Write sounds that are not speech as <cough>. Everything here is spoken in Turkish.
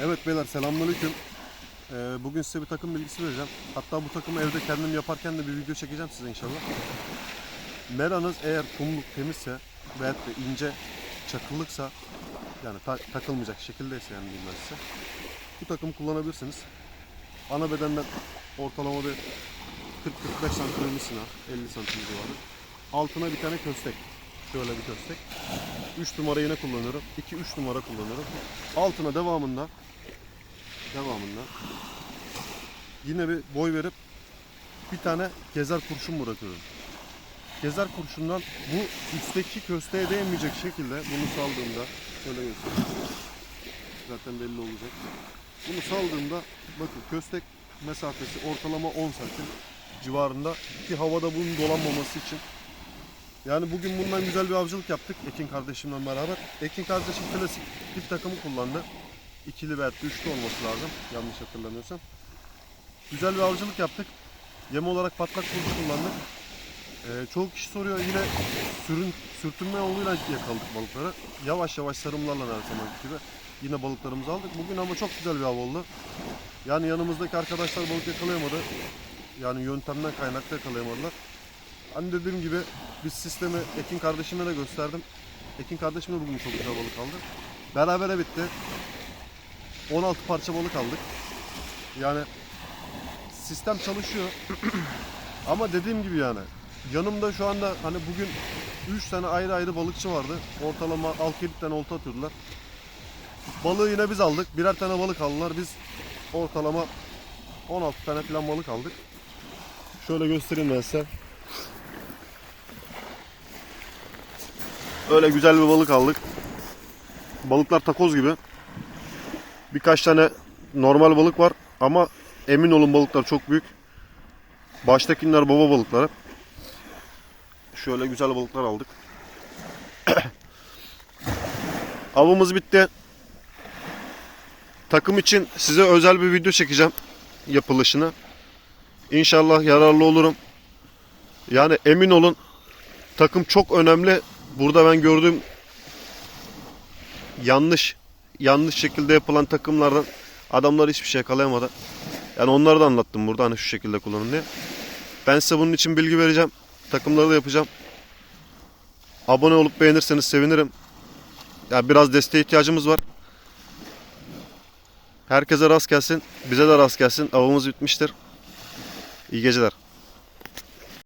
Evet beyler selamünaleyküm. Ee, bugün size bir takım bilgisi vereceğim. Hatta bu takımı evde kendim yaparken de bir video çekeceğim size inşallah. Meranız eğer kumluk temizse veyahut da ince çakıllıksa yani ta- takılmayacak şekildeyse yani diyeyim size. Bu takımı kullanabilirsiniz. Ana bedenden ortalama bir 40-45 santim ensina, 50 santim civarı. Altına bir tane köstek. Şöyle bir köstek. 3 numara yine kullanıyorum. 2-3 numara kullanıyorum. Altına devamında devamında yine bir boy verip bir tane gezer kurşun bırakıyorum. Gezer kurşundan bu üstteki kösteğe değmeyecek şekilde bunu saldığımda şöyle göstereyim. Zaten belli olacak. Bunu saldığımda bakın köstek mesafesi ortalama 10 santim civarında ki havada bunun dolanmaması için yani bugün bundan güzel bir avcılık yaptık Ekin kardeşimle beraber. Ekin kardeşim klasik bir takımı kullandı. İkili veya üçlü olması lazım yanlış hatırlamıyorsam. Güzel bir avcılık yaptık. Yem olarak patlak kurdu kullandık. Ee, çoğu kişi soruyor yine sürün, sürtünme yoluyla yakaladık balıkları. Yavaş yavaş sarımlarla her zaman gibi yine balıklarımızı aldık. Bugün ama çok güzel bir av oldu. Yani yanımızdaki arkadaşlar balık yakalayamadı. Yani yöntemden kaynaklı yakalayamadılar. Hani dediğim gibi biz sistemi Ekin kardeşime de gösterdim. Ekin kardeşim de bugün çok güzel balık aldı. Berabere bitti. 16 parça balık aldık. Yani sistem çalışıyor. <clears throat> Ama dediğim gibi yani yanımda şu anda hani bugün 3 tane ayrı ayrı balıkçı vardı. Ortalama 6-7 tane olta atıyordular. Balığı yine biz aldık. Birer tane balık aldılar. Biz ortalama 16 tane falan balık aldık. Şöyle göstereyim ben size. Öyle güzel bir balık aldık. Balıklar takoz gibi. Birkaç tane normal balık var ama emin olun balıklar çok büyük. Baştakiler baba balıkları. Şöyle güzel balıklar aldık. <coughs> Avımız bitti. Takım için size özel bir video çekeceğim yapılışını. İnşallah yararlı olurum. Yani emin olun takım çok önemli. Burada ben gördüğüm yanlış yanlış şekilde yapılan takımlardan adamlar hiçbir şey yakalayamadı. Yani onları da anlattım burada hani şu şekilde kullanın diye. Ben size bunun için bilgi vereceğim. Takımları da yapacağım. Abone olup beğenirseniz sevinirim. Ya biraz desteğe ihtiyacımız var. Herkese rast gelsin. Bize de rast gelsin. Avımız bitmiştir. İyi geceler.